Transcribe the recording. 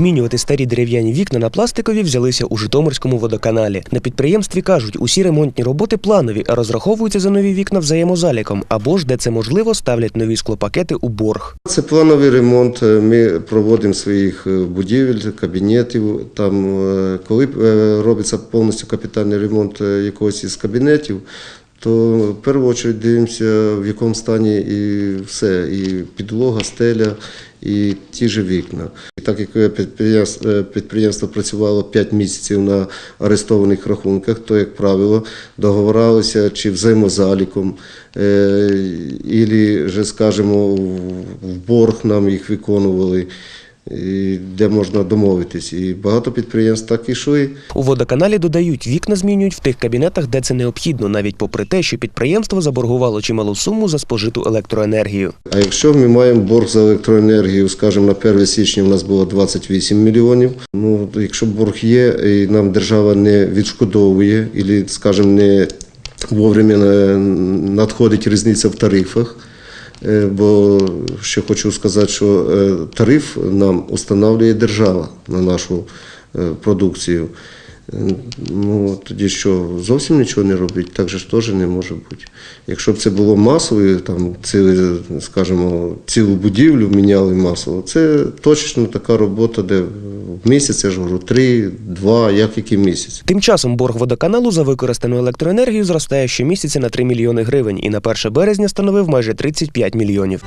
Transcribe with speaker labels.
Speaker 1: Змінювати старі дерев'яні вікна на пластикові взялися у Житомирському водоканалі. На підприємстві кажуть, усі ремонтні роботи планові, а розраховуються за нові вікна взаємозаліком або ж, де це можливо, ставлять нові склопакети у борг.
Speaker 2: Це плановий ремонт. Ми проводимо своїх е, будівель, кабінетів. Там, е, коли е, робиться повністю капітальний ремонт е, якогось із кабінетів, то в першу чергу дивимося, в якому стані і все, і підлога, стеля, і ті ж вікна. І так як підприємство, е, підприємство працювало 5 місяців на арестованих рахунках, то, як правило, договоралися чи взаємозаліком, е, і, скажімо, в борг нам їх виконували, і де можна домовитись. І багато підприємств так і йшли.
Speaker 1: У водоканалі додають, вікна змінюють в тих кабінетах, де це необхідно, навіть попри те, що підприємство заборгувало чималу суму за спожиту електроенергію.
Speaker 2: А якщо ми маємо борг за електроенергію, скажімо, на 1 січня у нас було 28 мільйонів. Ну, якщо борг є, і нам держава не відшкодовує, або, скажімо, не вовремя е, надходить різниця в тарифах. Е, Бо ще хочу сказати, що е, тариф нам встановлює держава на нашу е, продукцію. Ну, тоді що, зовсім нічого не робить, так же ж теж не може бути. Якщо б це було масовою, там, ціле, скажімо, цілу будівлю міняли масово, це точно така робота, де місяць, я ж говорю, три, два, як який місяць.
Speaker 1: Тим часом борг водоканалу за використану електроенергію зростає щомісяця на 3 мільйони гривень і на 1 березня становив майже 35 мільйонів.